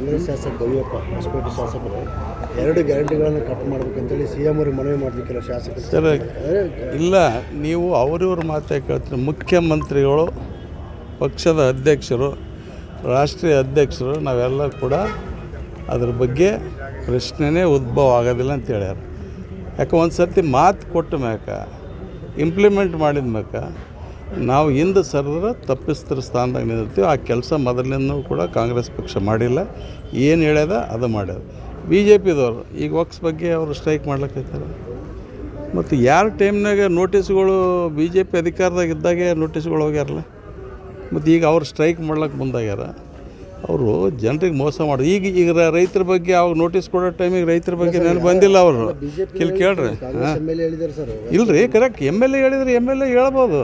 ಕಾಂಗ್ರೆಸ್ ಶಾಸಕ ಗವಿಯಪ್ಪ ಹೊಸಪೇಟೆ ಶಾಸಕರು ಎರಡು ಗ್ಯಾರಂಟಿಗಳನ್ನು ಕಟ್ ಮಾಡಬೇಕಂತೇಳಿ ಸಿ ಎಂ ಅವ್ರಿಗೆ ಮನವಿ ಮಾಡಲಿಕ್ಕಿಲ್ಲ ಶಾಸಕರು. ಸರ್ ಇಲ್ಲ ನೀವು ಅವರಿವ್ರ ಮಾತೇ ಕೇಳ್ತೀರಿ. ಮುಖ್ಯಮಂತ್ರಿಗಳು ಪಕ್ಷದ ಅಧ್ಯಕ್ಷರು ರಾಷ್ಟ್ರೀಯ ಅಧ್ಯಕ್ಷರು ನಾವೆಲ್ಲ ಕೂಡ ಅದ್ರ ಬಗ್ಗೆ ಪ್ರಶ್ನೆನೇ ಉದ್ಭವ ಆಗೋದಿಲ್ಲ ಅಂತ ಹೇಳ್ಯಾರ. ಯಾಕೆ ಒಂದು ಸರ್ತಿ ಮಾತು ಕೊಟ್ಟ ಮ್ಯಾಕ ಇಂಪ್ಲಿಮೆಂಟ್ ಮಾಡಿದ ಮ್ಯಾಕ ನಾವು ಹಿಂದೆ ಸರಿದ್ರೆ ತಪ್ಪಿಸ್ತರ ಸ್ಥಾನದಾಗ ನಿಂತಿರ್ತೀವಿ ಆ ಕೆಲಸ ಮೊದಲಿನೂ ಕೂಡ ಕಾಂಗ್ರೆಸ್ ಪಕ್ಷ ಮಾಡಿಲ್ಲ. ಏನು ಹೇಳ್ಯದ ಅದು ಮಾಡ್ಯದ. ಬಿ ಜೆ ಪಿದವರು ಈಗ ವಕ್ಸ್ ಬಗ್ಗೆ ಅವರು ಸ್ಟ್ರೈಕ್ ಮಾಡ್ಲಿಕ್ಕೈತಾರೆ ಮತ್ತು ಯಾರ ಟೈಮ್ನಾಗ ನೋಟಿಸ್ಗಳು ಬಿ ಜೆ ಪಿ ಅಧಿಕಾರದಾಗ ಇದ್ದಾಗೆ ನೋಟಿಸ್ಗಳು ಹೋಗ್ಯಾರಲ್ಲ. ಮತ್ತು ಈಗ ಅವ್ರು ಸ್ಟ್ರೈಕ್ ಮಾಡ್ಲಿಕ್ಕೆ ಮುಂದಾಗ್ಯಾರ. ಅವರು ಜನರಿಗೆ ಮೋಸ ಮಾಡಿ ಈಗ ಈಗ ರೈತರ ಬಗ್ಗೆ ಅವಾಗ ನೋಟಿಸ್ ಕೊಡೋ ಟೈಮಿಗೆ ರೈತರ ಬಗ್ಗೆ ನಾನು ಬಂದಿಲ್ಲ ಅವರು. ಇಲ್ಲಿ ಕೇಳ್ರಿ. ಇಲ್ರಿ ಕರೆಕ್ಟ್ ಎಂ ಎಲ್ ಎ ಹೇಳಿದ್ರೆ ಎಂ ಎಲ್ ಎ ಹೇಳ್ಬೋದು.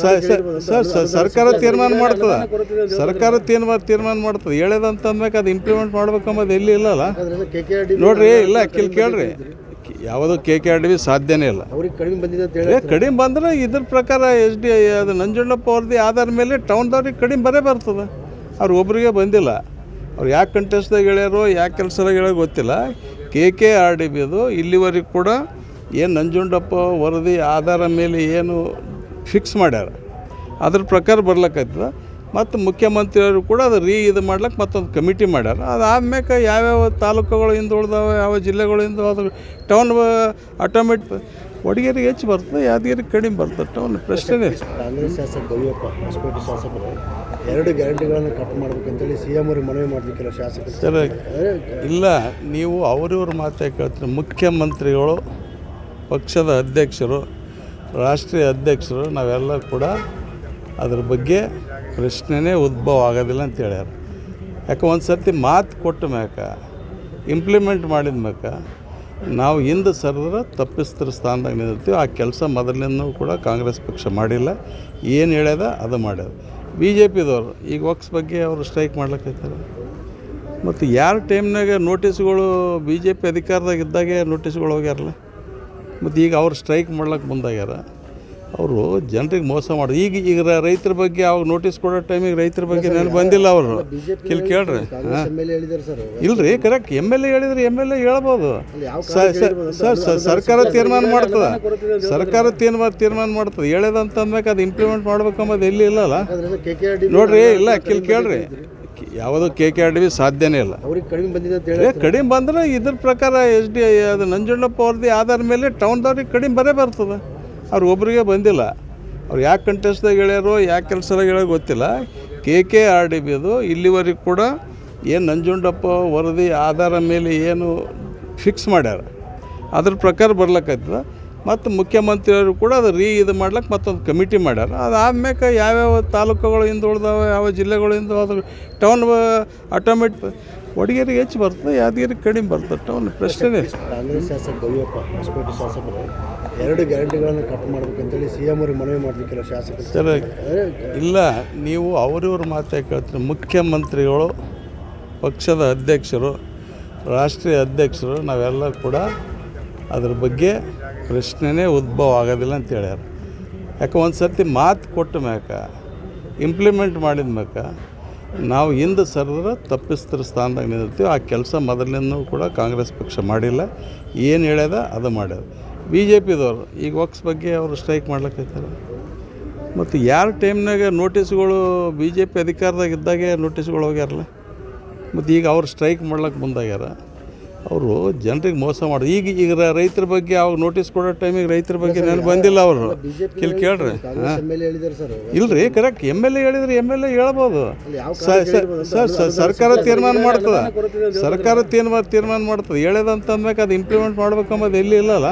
ಸರ್ ಸರ್ ಸರ್ಕಾರ ತೀರ್ಮಾನ ಮಾಡ್ತದೆ. ಸರ್ಕಾರ ತೀರ್ಮಾನ ತೀರ್ಮಾನ ಮಾಡ್ತದೆ. ಹೇಳ್ಯದಂತ ಅಂದ್ಮೇಲೆ ಅದು ಇಂಪ್ಲಿಮೆಂಟ್ ಮಾಡ್ಬೇಕಂಬುದು ಎಲ್ಲಿ ಇಲ್ಲಲ್ಲ. ನೋಡ್ರಿ ಇಲ್ಲ ಕಿಲ್ ಕೇಳ್ರಿ. ಯಾವುದು K K R D B ಸಾಧ್ಯನೇ ಇಲ್ಲ. ಕಡಿಮೆ ಬಂದ್ರೆ ಇದ್ರ ಪ್ರಕಾರ ಎಚ್ ಡಿ ಅದು ನಂಜುಂಡಪ್ಪ ಅವ್ರದ್ದು ಆಧಾರ ಮೇಲೆ ಟೌನ್ದವ್ರಿಗೆ ಕಡಿಮೆ ಬರೇ ಬರ್ತದೆ. ಅವ್ರು ಒಬ್ಬರಿಗೆ ಬಂದಿಲ್ಲ. ಅವ್ರು ಯಾಕೆ ಕಂಟೆಸ್ಟ್ದಾಗ ಹೇಳ್ಯಾರೋ, ಯಾಕೆ ಕೆಲಸದಾಗ ಹೇಳೋ ಗೊತ್ತಿಲ್ಲ. ಕೆ ಕೆ ಆರ್ ಡಿ ಬಿದು ಇಲ್ಲಿವರೆಗೂ ಕೂಡ ಏನು ನಂಜುಂಡಪ್ಪ ವರದಿ ಆಧಾರ ಮೇಲೆ ಏನು ಫಿಕ್ಸ್ ಮಾಡ್ಯಾರ. ಅದ್ರ ಪ್ರಕಾರ ಬರ್ಲಕ್ಕೈತದ ಮತ್ತು ಮುಖ್ಯಮಂತ್ರಿಯವರು ಕೂಡ ಅದು ರೀ ಇದು ಮಾಡ್ಲಿಕ್ಕೆ ಮತ್ತೊಂದು ಕಮಿಟಿ ಮಾಡ್ಯಾರ. ಅದಾದ್ಮೇಲೆ ಯಾವ್ಯಾವ ತಾಲೂಕುಗಳು ಹಿಂದೆ ಉಳ್ದಾವೆ, ಯಾವ ಜಿಲ್ಲೆಗಳು ಹಿಂದೆ ಅದು ಟೌನ್ ಆಟೋಮೆಟ್ ಒಡಗೇರಿಗೆ ಹೆಚ್ಚು ಬರ್ತದೆ ಯಾದಗಿರಿಗೆ ಕಡಿಮೆ ಬರ್ತದೆ ಟೌನ್ ಪ್ರಶ್ನೆ ಎರಡು ಗ್ಯಾರಂಟಿಗಳನ್ನು ಕಟ್ ಮಾಡ್ಬೇಕಂತೇಳಿ ಸಿ ಎಂ ಅವ್ರಿಗೆ ಮನವಿ ಮಾಡಲಿಕ್ಕಿಲ್ಲ ಶಾಸಕರು. ಸರ್, ಇಲ್ಲ, ನೀವು ಅವರಿವ್ರ ಮಾತೇ ಕೇಳ್ತೀರಿ ಮುಖ್ಯಮಂತ್ರಿಗಳು, ಪಕ್ಷದ ಅಧ್ಯಕ್ಷರು, ರಾಷ್ಟ್ರೀಯ ಅಧ್ಯಕ್ಷರು ನಾವೆಲ್ಲ ಕೂಡ ಅದ್ರ ಬಗ್ಗೆ ಪ್ರಶ್ನೆನೇ ಉದ್ಭವ ಆಗೋದಿಲ್ಲ ಅಂತ ಹೇಳ್ಯಾರ. ಯಾಕೆ ಒಂದು ಸರ್ತಿ ಮಾತು ಕೊಟ್ಟ ಮ್ಯಾಕ ಇಂಪ್ಲಿಮೆಂಟ್ ಮಾಡಿದ ಮ್ಯಾಕ, ನಾವು ಹಿಂದೆ ಸರಿದ್ರೆ ತಪ್ಪಿಸ್ತರ ಸ್ಥಾನದಾಗ ನಿಂತಿರ್ತೀವಿ ಆ ಕೆಲಸ ಮೊದಲಿನೂ ಕೂಡ ಕಾಂಗ್ರೆಸ್ ಪಕ್ಷ ಮಾಡಿಲ್ಲ. ಏನು ಹೇಳ್ಯದ, ಅದು ಮಾಡ್ಯದ ಬಿ ಜೆ ಪಿದವರು ಈಗ ವಕ್ಸ್ ಬಗ್ಗೆ ಅವರು ಸ್ಟ್ರೈಕ್ ಮಾಡ್ಲಿಕ್ಕೈತಾರೆ ಮತ್ತು ಯಾರ ಟೈಮ್ನಾಗ ನೋಟಿಸ್ಗಳು ಬಿ ಜೆ ಪಿ ಅಧಿಕಾರದಾಗ ಇದ್ದಾಗೆ ನೋಟಿಸ್ಗಳು ಹೋಗ್ಯಾರಲ್ಲ. ಮತ್ತು ಈಗ ಅವ್ರು ಸ್ಟ್ರೈಕ್ ಮಾಡ್ಲಿಕ್ಕೆ ಮುಂದಾಗ್ಯಾರ ಅವರು ಜನರಿಗೆ ಮೋಸ ಮಾಡಿ ಈಗ ಈಗ ರೈತರ ಬಗ್ಗೆ ಅವಾಗ ನೋಟಿಸ್ ಕೊಡೋ ಟೈಮಿಗೆ ರೈತರ ಬಗ್ಗೆ ನೆನಪು ಬಂದಿಲ್ಲ ಅವರು. ಇಲ್ಲಿ ಕೇಳ್ರಿ ಇಲ್ರಿ ಕರೆಕ್ಟ್ ಎಂ ಎಲ್ ಎ ಹೇಳಿದ್ರೆ ಎಂ ಎಲ್ ಎ ಹೇಳ್ಬೋದು. ಸರ್ ಸರ್ ಸರ್ಕಾರ ತೀರ್ಮಾನ ಮಾಡ್ತದೆ. ಸರ್ಕಾರ ತೀರ್ಮಾನ ತೀರ್ಮಾನ ಮಾಡ್ತದೆ. ಹೇಳ್ಯದಂತ ಅಂದ್ಮೇಲೆ ಅದು ಇಂಪ್ಲಿಮೆಂಟ್ ಮಾಡ್ಬೇಕಂಬುದು ಎಲ್ಲಿ ಇಲ್ಲಲ್ಲ. ನೋಡ್ರಿ ಇಲ್ಲ ಕಿಲ್ ಕೇಳ್ರಿ. ಯಾವುದು K K R D B ಸಾಧ್ಯನೇ ಇಲ್ಲ. ಕಡಿಮೆ ಬಂದಿದೆ ಕಡಿಮೆ ಬಂದ್ರೆ ಇದ್ರ ಪ್ರಕಾರ ಎಸ್ ಡಿ ಅದು ನಂಜುಂಡಪ್ಪ ಅವ್ರದ್ದು ಆಧಾರ ಮೇಲೆ ಟೌನ್ದವ್ರಿಗೆ ಕಡಿಮೆ ಬರೇ ಬರ್ತದೆ. ಅವ್ರು ಒಬ್ರಿಗೆ ಬಂದಿಲ್ಲ. ಅವ್ರು ಯಾಕೆ ಕಂಟೆಸ್ಟ್ದಾಗ ಹೇಳ್ಯಾರೋ, ಯಾಕೆ ಕೆಲಸದಾಗ ಗೆಳೆಯೋ ಗೊತ್ತಿಲ್ಲ. ಕೆ ಕೆ ಆರ್ ಡಿ ಬಿದು ಇಲ್ಲಿವರೆಗೆ ಕೂಡ ಏನು ನಂಜುಂಡಪ್ಪ ವರದಿ ಆಧಾರ ಮೇಲೆ ಏನು ಫಿಕ್ಸ್ ಮಾಡ್ಯಾರ. ಅದ್ರ ಪ್ರಕಾರ ಬರ್ಲಕ್ಕೈತದ ಮತ್ತು ಮುಖ್ಯಮಂತ್ರಿಯವರು ಕೂಡ ಅದು ರೀ ಇದು ಮಾಡ್ಲಿಕ್ಕೆ ಮತ್ತೊಂದು ಕಮಿಟಿ ಮಾಡ್ಯಾರ. ಅದಾದ್ಮೇಲೆ ಯಾವ್ಯಾವ ತಾಲೂಕುಗಳು ಹಿಂದುಳಿದಾವೆ ಯಾವ ಜಿಲ್ಲೆಗಳು ಹೋದ್ರೆ ಟೌನ್ ಆಟೋಮೆಟ್ ಒಡಗೇರಿಗೆ ಹೆಚ್ಚು ಬರ್ತದೆ ಯಾದಗಿರಿಗೆ ಕಡಿಮೆ ಬರ್ತದೆ ಒಂದು ಪ್ರಶ್ನೆ ಕಾಂಗ್ರೆಸ್ ಶಾಸಕ ಗವಿಯಪ್ಪ ಹೊಸಪೇಟೆ ಶಾಸಕರು ಎರಡು ಗ್ಯಾರಂಟಿಗಳನ್ನು ಕಟ್ ಮಾಡ್ಬೇಕಂತೇಳಿ ಸಿ ಎಂ ಅವ್ರಿಗೆ ಮನವಿ ಮಾಡಲಿಕ್ಕಿಲ್ಲ ಶಾಸಕರು. ಸರ್ ಇಲ್ಲ ನೀವು ಅವರಿವ್ರ ಮಾತೇ ಕೇಳ್ತೀರಿ. ಮುಖ್ಯಮಂತ್ರಿಗಳು ಪಕ್ಷದ ಅಧ್ಯಕ್ಷರು ರಾಷ್ಟ್ರೀಯ ಅಧ್ಯಕ್ಷರು ನಾವೆಲ್ಲ ಕೂಡ ಅದ್ರ ಬಗ್ಗೆ ಪ್ರಶ್ನೆನೇ ಉದ್ಭವ ಆಗೋದಿಲ್ಲ ಅಂತ ಹೇಳ್ಯಾರ. ಯಾಕೆ ಒಂದು ಸರ್ತಿ ಮಾತು ಕೊಟ್ಟ ಮ್ಯಾಕ ಇಂಪ್ಲಿಮೆಂಟ್ ಮಾಡಿದ ಮ್ಯಾಕ ನಾವು ಹಿಂದೆ ಸರಿದ್ರೆ ತಪ್ಪಿಸ್ತರ ಸ್ಥಾನದಾಗ ನಿಂತಿರ್ತೀವಿ ಆ ಕೆಲಸ ಮೊದಲಿಂದ ಕೂಡ ಕಾಂಗ್ರೆಸ್ ಪಕ್ಷ ಮಾಡಿಲ್ಲ. ಏನು ಹೇಳ್ಯದ ಅದು ಮಾಡ್ಯದ ಬಿ ಜೆ ಪಿದವರು ಈಗ ವಕ್ಸ್ ಬಗ್ಗೆ ಅವರು ಸ್ಟ್ರೈಕ್ ಮಾಡ್ಲಿಕ್ಕೈತಾರೆ ಮತ್ತು ಯಾರ ಟೈಮ್ನಾಗ ನೋಟಿಸ್ಗಳು ಬಿ ಜೆ ಪಿ ಅಧಿಕಾರದಾಗ ಇದ್ದಾಗೆ ನೋಟಿಸ್ಗಳು ಹೋಗ್ಯಾರಲ್ಲ. ಮತ್ತು ಈಗ ಅವ್ರು ಸ್ಟ್ರೈಕ್ ಮಾಡ್ಲಿಕ್ಕೆ ಮುಂದಾಗ್ಯಾರ. ಅವರು ಜನರಿಗೆ ಮೋಸ ಮಾಡೋದು ಈಗ ಈಗ ರೈತರ ಬಗ್ಗೆ ಅವಾಗ ನೋಟಿಸ್ ಕೊಡೋ ಟೈಮಿಗೆ ರೈತರ ಬಗ್ಗೆ ನಾನು ಬಂದಿಲ್ಲ ಅವರು. ಇಲ್ಲಿ ಕೇಳ್ರಿ. ಇಲ್ರಿ ಕರೆಕ್ಟ್ ಎಂ ಎಲ್ ಎ ಹೇಳಿದ್ರೆ ಎಂ ಎಲ್ ಎ ಹೇಳ್ಬೋದು. ಸರ್ ಸರ್ ಸರ್ಕಾರ ತೀರ್ಮಾನ ಮಾಡ್ತದೆ. ಸರ್ಕಾರ ತೀರ್ಮಾನ ತೀರ್ಮಾನ ಮಾಡ್ತದೆ. ಹೇಳ್ಯದಂತ ಅಂದ್ಮೇಲೆ ಅದು ಇಂಪ್ಲಿಮೆಂಟ್ ಮಾಡ್ಬೇಕಂಬುದು ಎಲ್ಲಿ ಇಲ್ಲಲ್ಲ.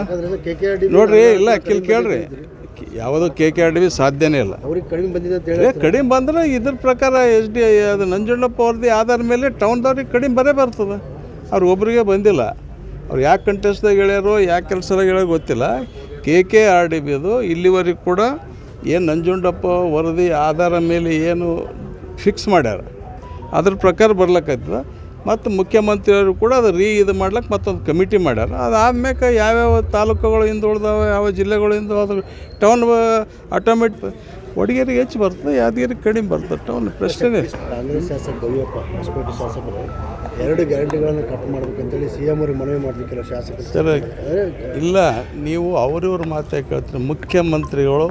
ನೋಡ್ರಿ ಇಲ್ಲ ಕಿಲ್ ಕೇಳ್ರಿ. ಯಾವುದು K K R D B ಸಾಧ್ಯನೇ ಇಲ್ಲ. ಕಡಿಮೆ ಏ ಕಡಿಮೆ ಬಂದ್ರೆ ಇದ್ರ ಪ್ರಕಾರ ಎಸ್ ಡಿ ಅದು ನಂಜುಂಡಪ್ಪ ಅವ್ರದ್ದು ಆಧಾರ ಮೇಲೆ ಟೌನ್ದವ್ರಿಗೆ ಕಡಿಮೆ ಬರೇ ಬರ್ತದೆ. ಅವ್ರು ಒಬ್ರಿಗೆ ಬಂದಿಲ್ಲ. ಅವ್ರು ಯಾಕೆ ಕಂಟೆಸ್ಟ್ದಾಗ ಹೇಳ್ಯಾರೋ, ಯಾಕೆ ಕೆಲಸದಾಗ ಹೇಳೋ ಗೊತ್ತಿಲ್ಲ. ಕೆ ಕೆ ಆರ್ ಡಿ ಬಿದು ಇಲ್ಲಿವರೆಗೂ ಕೂಡ ಏನು ನಂಜುಂಡಪ್ಪ ವರದಿ ಆಧಾರ ಮೇಲೆ ಏನು ಫಿಕ್ಸ್ ಮಾಡ್ಯಾರ. ಅದ್ರ ಪ್ರಕಾರ ಬರ್ಲಕ್ಕೈತದ ಮತ್ತು ಮುಖ್ಯಮಂತ್ರಿಯವರು ಕೂಡ ಅದು ರೀ ಇದು ಮಾಡ್ಲಿಕ್ಕೆ ಮತ್ತೊಂದು ಕಮಿಟಿ ಮಾಡ್ಯಾರ. ಅದಾದ್ಮೇಲೆ ಯಾವ್ಯಾವ ತಾಲೂಕುಗಳು ಹಿಂದೆ ಉಳ್ದಾವೆ ಯಾವ ಜಿಲ್ಲೆಗಳು ಹಿಂದೆ ಅದು ಟೌನ್ ಆಟೋಮೆಟ್ ಒಡಗೇರಿಗೆ ಹೆಚ್ಚು ಬರ್ತದೆ, ಯಾದಗಿರಿ ಕಡಿಮೆ ಬರ್ತದೆ ಟೌನ್ ಪ್ರಶ್ನೆ ಎರಡು ಗ್ಯಾರಂಟಿಗಳನ್ನು ಕಟ್ ಮಾಡ್ಬೇಕಂತೇಳಿ ಸಿ ಎಂ ಅವ್ರಿಗೆ ಮನವಿ ಮಾಡಲಿಕ್ಕಿಲ್ಲ ಶಾಸಕರು. ಸರ್ ಇಲ್ಲ ನೀವು ಅವರಿವ್ರ ಮಾತೇ ಕೇಳ್ತೀರಿ. ಮುಖ್ಯಮಂತ್ರಿಗಳು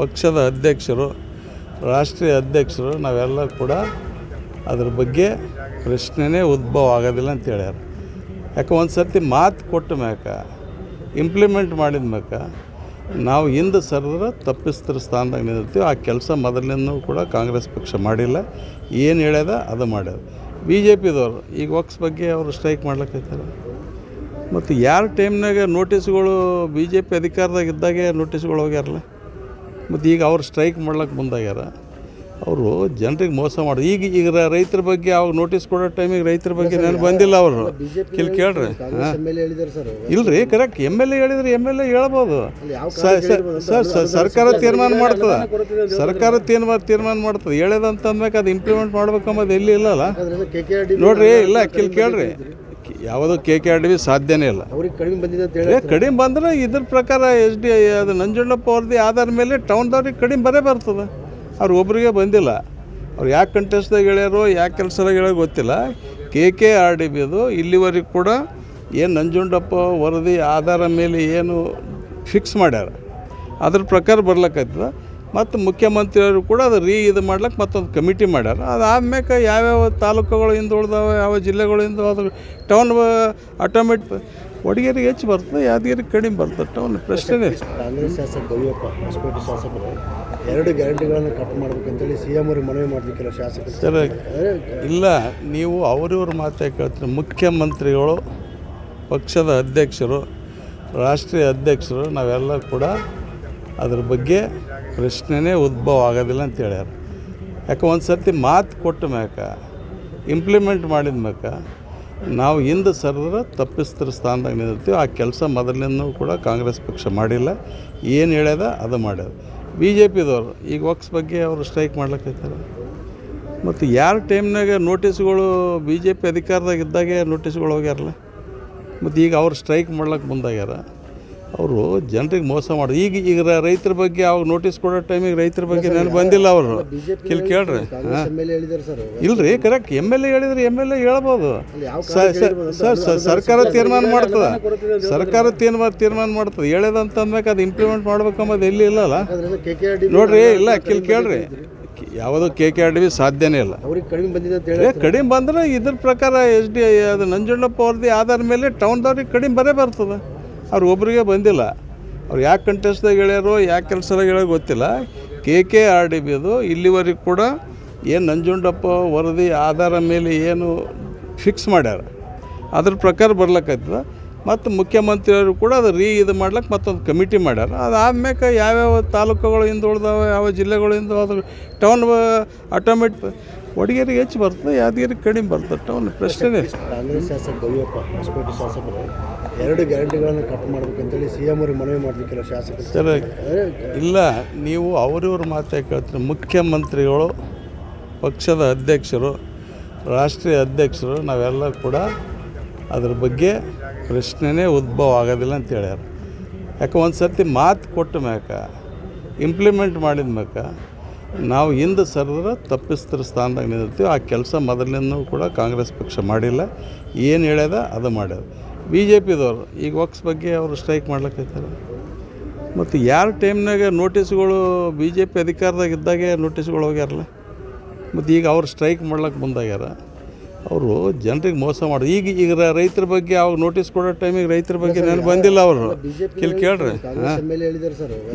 ಪಕ್ಷದ ಅಧ್ಯಕ್ಷರು ರಾಷ್ಟ್ರೀಯ ಅಧ್ಯಕ್ಷರು ನಾವೆಲ್ಲ ಕೂಡ ಅದ್ರ ಬಗ್ಗೆ ಪ್ರಶ್ನೆನೇ ಉದ್ಭವ ಆಗೋದಿಲ್ಲ ಅಂತ ಹೇಳ್ಯಾರ. ಯಾಕೆ ಒಂದು ಸರ್ತಿ ಮಾತು ಕೊಟ್ಟ ಮ್ಯಾಕ ಇಂಪ್ಲಿಮೆಂಟ್ ಮಾಡಿದ ಮ್ಯಾಕ ನಾವು ಹಿಂದೆ ಸರಿದ್ರೆ ತಪ್ಪಿಸ್ತರ ಸ್ಥಾನದಾಗ ನಿಂತಿರ್ತೀವಿ ಆ ಕೆಲಸ ಮೊದಲಿನೂ ಕೂಡ ಕಾಂಗ್ರೆಸ್ ಪಕ್ಷ ಮಾಡಿಲ್ಲ. ಏನು ಹೇಳ್ಯದ ಅದು ಮಾಡ್ಯದ ಬಿ ಜೆ ಪಿದವರು ಈಗ ವಕ್ಸ್ ಬಗ್ಗೆ ಅವರು ಸ್ಟ್ರೈಕ್ ಮಾಡ್ಲಿಕ್ಕೈತಾರೆ ಮತ್ತು ಯಾರ ಟೈಮ್ನಾಗ ನೋಟಿಸ್ಗಳು ಬಿ ಜೆ ಪಿ ಅಧಿಕಾರದಾಗ ಇದ್ದಾಗೆ ನೋಟಿಸ್ಗಳು ಹೋಗ್ಯಾರಲ್ಲ? ಮತ್ತು ಈಗ ಅವ್ರು ಸ್ಟ್ರೈಕ್ ಮಾಡ್ಲಿಕ್ಕೆ ಮುಂದಾಗ್ಯಾರ ಅವರು ಜನರಿಗೆ ಮೋಸ ಮಾಡಿ ಈಗ ಈಗ ರೈತರ ಬಗ್ಗೆ ಅವಾಗ ನೋಟಿಸ್ ಕೊಡೋ ಟೈಮಿಗೆ ರೈತರ ಬಗ್ಗೆ ನಾನು ಬಂದಿಲ್ಲ ಅವರು. ಕಿಲ್ ಕೇಳ್ರಿ. ಇಲ್ರಿ ಕರೆಕ್ಟ್ ಎಂ ಎಲ್ ಎ ಹೇಳಿದ್ರೆ ಎಂ ಎಲ್ ಎ ಹೇಳ್ಬೋದು. ಸರ್ ಸರ್ಕಾರ ತೀರ್ಮಾನ ಮಾಡ್ತದೆ. ಸರ್ಕಾರ ತೀರ್ಮಾನ ತೀರ್ಮಾನ ಮಾಡ್ತದೆ. ಹೇಳ್ಯದಂತ ಅಂದ್ಮೇಲೆ ಅದು ಇಂಪ್ಲಿಮೆಂಟ್ ಮಾಡ್ಬೇಕಂಬುದು ಎಲ್ಲಿ ಇಲ್ಲಲ್ಲ. ಇಲ್ಲ ನೋಡ್ರಿ ಇಲ್ಲ ಕಿಲ್ ಕೇಳ್ರಿ. ಯಾವುದೋ K K R D B ಸಾಧ್ಯನೇ ಇಲ್ಲ ಏ ಕಡಿಮೆ ಬಂದ್ರೆ ಇದ್ರ ಪ್ರಕಾರ ಎಸ್ ಡಿ ಅದು ನಂಜುಂಡಪ್ಪ ಅವ್ರದ್ದು ಆಧಾರ ಮೇಲೆ ಟೌನ್ದವ್ರಿಗೆ ಕಡಿಮೆ ಬರೇ ಬರ್ತದೆ. ಅವ್ರು ಒಬ್ರಿಗೆ ಬಂದಿಲ್ಲ. ಅವ್ರು ಯಾಕೆ ಕಂಟೆಸ್ಟ್ದಾಗ ಹೇಳ್ಯಾರೋ, ಯಾಕೆ ಕೆಲಸದಾಗ ಹೇಳೋ ಗೊತ್ತಿಲ್ಲ. ಕೆ ಕೆ ಆರ್ ಡಿ ಬಿದು ಇಲ್ಲಿವರೆಗೆ ಕೂಡ ಏನು ನಂಜುಂಡಪ್ಪ ವರದಿ, ಆಧಾರ ಮೇಲೆ ಏನು ಫಿಕ್ಸ್ ಮಾಡ್ಯಾರ. ಅದ್ರ ಪ್ರಕಾರ ಬರ್ಲಕ್ಕೈತದ ಮತ್ತು ಮುಖ್ಯಮಂತ್ರಿಯವರು ಕೂಡ ಅದು ರೀ ಇದು ಮಾಡ್ಲಿಕ್ಕೆ ಮತ್ತೊಂದು ಕಮಿಟಿ ಮಾಡ್ಯಾರ. ಅದಾದ್ಮೇಲೆ ಯಾವ್ಯಾವ ತಾಲೂಕುಗಳು ಹಿಂದುಳಿದಾವೆ, ಯಾವ ಜಿಲ್ಲೆಗಳು ಹಿಂದೆ ಅದು ಟೌನ್ ಆಟೋಮೆಟ್ ಒಡಗೇರಿಗೆ ಹೆಚ್ಚು ಬರ್ತದೆ ಯಾದಗಿರಿ ಕಡಿಮೆ ಬರ್ತದೆ ಒಂದು ಪ್ರಶ್ನೆ ಕಾಂಗ್ರೆಸ್ ಶಾಸಕ ಗವಿಯಪ್ಪ ಹೊಸಪೇಟೆ ಶಾಸಕರು ಎರಡು ಗ್ಯಾರಂಟಿಗಳನ್ನು ಕಟ್ ಮಾಡ್ಬೇಕಂತೇಳಿ ಸಿ ಎಂ ಅವ್ರಿಗೆ ಮನವಿ ಮಾಡ್ಲಿಕ್ಕಿಲ್ಲ ಶಾಸಕರು ಸರ್ ಇಲ್ಲ ನೀವು ಅವರಿವ್ರ ಮಾತೇ ಕೇಳ್ತೀರಿ. ಮುಖ್ಯಮಂತ್ರಿಗಳು ಪಕ್ಷದ ಅಧ್ಯಕ್ಷರು ರಾಷ್ಟ್ರೀಯ ಅಧ್ಯಕ್ಷರು ನಾವೆಲ್ಲ ಕೂಡ ಅದ್ರ ಬಗ್ಗೆ ಪ್ರಶ್ನೆನೇ ಉದ್ಭವ ಆಗೋದಿಲ್ಲ ಅಂತ ಹೇಳ್ಯಾರ. ಯಾಕೆ ಒಂದು ಸರ್ತಿ ಮಾತು ಕೊಟ್ಟ ಮ್ಯಾಕ ಇಂಪ್ಲಿಮೆಂಟ್ ಮಾಡಿದ ಮ್ಯಾಕ ನಾವು ಹಿಂದೆ ಸರಿದ್ರೆ ತಪ್ಪಿಸ್ತರ ಸ್ಥಾನದಾಗ ನಿಂತೀವಿ ಆ ಕೆಲಸ ಮೊದಲಿನೂ ಕೂಡ ಕಾಂಗ್ರೆಸ್ ಪಕ್ಷ ಮಾಡಿಲ್ಲ. ಏನು ಹೇಳ್ಯದ ಅದು ಮಾಡ್ಯದ ಬಿ ಜೆ ಪಿದವರು ಈಗ ವಕ್ಸ್ ಬಗ್ಗೆ ಅವರು ಸ್ಟ್ರೈಕ್ ಮಾಡ್ಲಿಕ್ಕೈತಾರೆ ಮತ್ತು ಯಾರ ಟೈಮ್ನಾಗ ನೋಟಿಸ್ಗಳು ಬಿ ಜೆ ಪಿ ಅಧಿಕಾರದಾಗ ಇದ್ದಾಗೆ ನೋಟಿಸ್ಗಳು ಹೋಗ್ಯಾರಲ್ಲ. ಮತ್ತು ಈಗ ಅವ್ರು ಸ್ಟ್ರೈಕ್ ಮಾಡ್ಲಿಕ್ಕೆ ಮುಂದಾಗ್ಯಾರ ಅವರು ಜನರಿಗೆ ಮೋಸ ಮಾಡಿ ಈಗ ಈಗ ರೈತರ ಬಗ್ಗೆ ಅವಾಗ ನೋಟಿಸ್ ಕೊಡೋ ಟೈಮಿಗೆ ರೈತರ ಬಗ್ಗೆ ನಾನು ಬಂದಿಲ್ಲ ಅವರು. ಇಲ್ಲಿ ಕಿಲ್ ಕೇಳ್ರಿ. ಇಲ್ರಿ ಕರೆಕ್ಟ್ ಎಂ ಎಲ್ ಎ ಹೇಳಿದ್ರೆ ಎಂ ಎಲ್ ಎ ಹೇಳ್ಬೋದು. ಸರ್ ಸರ್ಕಾರ ತೀರ್ಮಾನ ಮಾಡ್ತದೆ. ಸರ್ಕಾರ ತೀರ್ಮಾನ ತೀರ್ಮಾನ ಮಾಡ್ತದೆ. ಹೇಳೋದಂತ ಅಂದ್ಮೇಲೆ ಅದು ಇಂಪ್ಲಿಮೆಂಟ್ ಮಾಡ್ಬೇಕಂಬುದು ಎಲ್ಲಿ ಇಲ್ಲಲ್ಲ ನೋಡ್ರಿ ಇಲ್ಲ ಕಿಲ್ ಕೇಳ್ರಿ. ಯಾವುದು K K R D B ಸಾಧ್ಯನೇ ಇಲ್ಲ. ಕಡಿಮೆ ಬಂದ್ರೆ ಇದ್ರ ಪ್ರಕಾರ ಎಸ್ ಡಿ ಅದು ನಂಜುಂಡಪ್ಪ ಅವ್ರದ್ದು ಆಧಾರ ಮೇಲೆ ಟೌನ್ದವ್ರಿಗೆ ಕಡಿಮೆ ಬರೇ ಬರ್ತದೆ. ಅವ್ರು ಒಬ್ರಿಗೆ ಬಂದಿಲ್ಲ. ಅವ್ರು ಯಾಕೆ ಕಂಟೆಸ್ಟ್ದಾಗ ಹೇಳ್ಯಾರೋ ಯಾಕೆ ಕೆಲಸದಾಗ ಹೇಳೋ ಗೊತ್ತಿಲ್ಲ. ಕೆ ಕೆ ಆರ್ ಡಿ ಬಿದು ಇಲ್ಲಿವರೆಗೂ ಕೂಡ ಏನು ನಂಜುಂಡಪ್ಪ ವರದಿ, ಆಧಾರ ಮೇಲೆ ಏನು ಫಿಕ್ಸ್ ಮಾಡ್ಯಾರ. ಅದ್ರ ಪ್ರಕಾರ ಬರ್ಲಕ್ಕೈತದ ಮತ್ತು ಮುಖ್ಯಮಂತ್ರಿಯವರು ಕೂಡ ಅದು ರೀ ಇದು ಮಾಡ್ಲಿಕ್ಕೆ ಮತ್ತೊಂದು ಕಮಿಟಿ ಮಾಡ್ಯಾರ. ಅದಾದ್ಮೇಲೆ ಯಾವ್ಯಾವ ತಾಲೂಕುಗಳು ಹಿಂದೆ ಉಳ್ದಾವೆ ಯಾವ ಜಿಲ್ಲೆಗಳು ಹಿಂದೆ ಅದು ಟೌನ್ ಆಟೋಮೆಟ್ ಒಡಗೇರಿಗೆ ಹೆಚ್ಚು ಬರ್ತದೆ ಯಾದಗಿರಿ ಕಡಿಮೆ ಬರ್ತದೆ ಟೌನ್ ಪ್ರಶ್ನೆ ಕಾಂಗ್ರೆಸ್ ಶಾಸಕ ಗವಿಯಪ್ಪ ಹೊಸಪೇಟೆ ಶಾಸಕರು ಎರಡು ಗ್ಯಾರಂಟಿಗಳನ್ನು ಕಟ್ ಮಾಡ್ಬೇಕಂತೇಳಿ ಸಿ ಎಂ ಅವ್ರಿಗೆ ಮನವಿ ಮಾಡ್ಲಿಕ್ಕಿಲ್ಲ ಶಾಸಕರು ಸರ್ ಇಲ್ಲ ನೀವು ಅವರಿವ್ರ ಮಾತೇ ಕೇಳ್ತೀರಿ. ಮುಖ್ಯಮಂತ್ರಿಗಳು ಪಕ್ಷದ ಅಧ್ಯಕ್ಷರು ರಾಷ್ಟ್ರೀಯ ಅಧ್ಯಕ್ಷರು ನಾವೆಲ್ಲ ಕೂಡ ಅದ್ರ ಬಗ್ಗೆ ಪ್ರಶ್ನೆನೇ ಉದ್ಭವ ಆಗೋದಿಲ್ಲ ಅಂತ ಹೇಳ್ಯಾರ. ಯಾಕೆ ಒಂದು ಸರ್ತಿ ಮಾತು ಕೊಟ್ಟ ಮ್ಯಾಕ ಇಂಪ್ಲಿಮೆಂಟ್ ಮಾಡಿದ ಮ್ಯಾಕ ನಾವು ಹಿಂದೆ ಸರಿದ್ರೆ ತಪ್ಪಿಸ್ತರ ಸ್ಥಾನದಾಗ ನಿಂತಿರ್ತೀವಿ ಆ ಕೆಲಸ ಮೊದಲಿನೂ ಕೂಡ ಕಾಂಗ್ರೆಸ್ ಪಕ್ಷ ಮಾಡಿಲ್ಲ. ಏನು ಹೇಳ್ಯದ ಅದು ಮಾಡ್ಯದ ಬಿ ಜೆ ಪಿದವರು ಈಗ ವಕ್ಸ್ ಬಗ್ಗೆ ಅವರು ಸ್ಟ್ರೈಕ್ ಮಾಡ್ಲಿಕ್ಕೈತಾರೆ ಮತ್ತು ಯಾರ ಟೈಮ್ನಾಗ ನೋಟಿಸ್ಗಳು ಬಿ ಜೆ ಪಿ ಅಧಿಕಾರದಾಗ ಇದ್ದಾಗೆ ನೋಟಿಸ್ಗಳು ಹೋಗ್ಯಾರಲ್ಲ. ಮತ್ತು ಈಗ ಅವ್ರು ಸ್ಟ್ರೈಕ್ ಮಾಡ್ಲಿಕ್ಕೆ ಮುಂದಾಗ್ಯಾರ ಅವರು ಜನರಿಗೆ ಮೋಸ ಮಾಡಿ ಈಗ ಈಗ ರೈತರ ಬಗ್ಗೆ ಅವಾಗ ನೋಟಿಸ್ ಕೊಡೋ ಟೈಮಿಗೆ ರೈತರ ಬಗ್ಗೆ ನಾನು ಬಂದಿಲ್ಲ ಅವರು. ಇಲ್ಲಿ ಕಿಲ್ ಕೇಳ್ರಿ.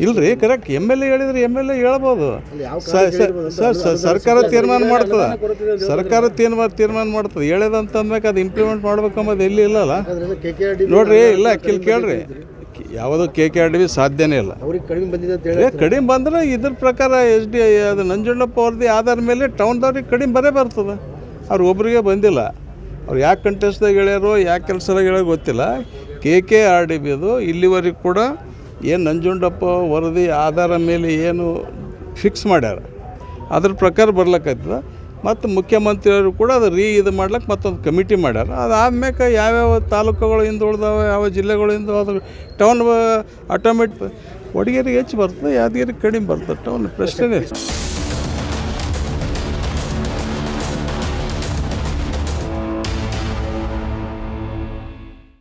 ಇಲ್ರಿ ಕರೆಕ್ಟ್ ಎಂ ಎಲ್ ಎ ಹೇಳಿದ್ರೆ ಎಂ ಎಲ್ ಎ ಹೇಳ್ಬೋದು. ಸರ್ ಸರ್ಕಾರ ತೀರ್ಮಾನ ಮಾಡ್ತದೆ. ಸರ್ಕಾರ ತೀರ್ಮಾನ ತೀರ್ಮಾನ ಮಾಡ್ತದೆ. ಹೇಳ್ಯದಂತ ಅಂದ್ಮೇಲೆ ಅದು ಇಂಪ್ಲಿಮೆಂಟ್ ಮಾಡ್ಬೇಕಂಬುದು ಎಲ್ಲಿ ಇಲ್ಲಲ್ಲ ನೋಡ್ರಿ ಇಲ್ಲ ಕಿಲ್ ಕೇಳ್ರಿ. ಯಾವುದು K K R D B ಸಾಧ್ಯನೇ ಇಲ್ಲ. ಕಡಿಮೆ ಬಂದ್ರೆ ಇದ್ರ ಪ್ರಕಾರ ಎಚ್ ಡಿ ಅದು ನಂಜುಂಡಪ್ಪ ಅವ್ರದ್ದು ಆಧಾರ ಮೇಲೆ ಟೌನ್ದವ್ರಿಗೆ ಕಡಿಮೆ ಬರೇ ಬರ್ತದೆ. ಅವ್ರು ಒಬ್ಬರಿಗೆ ಬಂದಿಲ್ಲ. ಅವ್ರು ಯಾಕೆ ಕಂಟೆಸ್ಟ್ದಾಗ ಹೇಳ್ಯಾರೋ, ಯಾಕೆ ಕೆಲಸದಾಗ ಹೇಳೋ ಗೊತ್ತಿಲ್ಲ. ಕೆ ಕೆ ಆರ್ ಡಿ ಬಿದು ಇಲ್ಲಿವರೆಗೂ ಕೂಡ ಏನು ನಂಜುಂಡಪ್ಪ ವರದಿ, ಆಧಾರ ಮೇಲೆ ಏನು ಫಿಕ್ಸ್ ಮಾಡ್ಯಾರ. ಅದ್ರ ಪ್ರಕಾರ ಬರ್ಲಕ್ಕೈತದ ಮತ್ತು ಮುಖ್ಯಮಂತ್ರಿಯವರು ಕೂಡ ಅದು ರೀ ಇದು ಮಾಡ್ಲಿಕ್ಕೆ ಮತ್ತೊಂದು ಕಮಿಟಿ ಮಾಡ್ಯಾರ. ಅದಾದ್ಮೇಲೆ ಯಾವ್ಯಾವ ತಾಲೂಕುಗಳು ಹಿಂದೆ ಉಳ್ದಾವೆ, ಯಾವ ಜಿಲ್ಲೆಗಳು ಹಿಂದೆ ಅದು ಟೌನ್ ಆಟೋಮೆಟ್ ಒಡಗೇರಿಗೆ ಹೆಚ್ಚು ಬರ್ತದೆ ಯಾದಗಿರಿಗೆ ಕಡಿಮೆ ಬರ್ತದೆ ಟೌನ್ ಪ್ರಶ್ನೆನೇ ಇಲ್ಲ.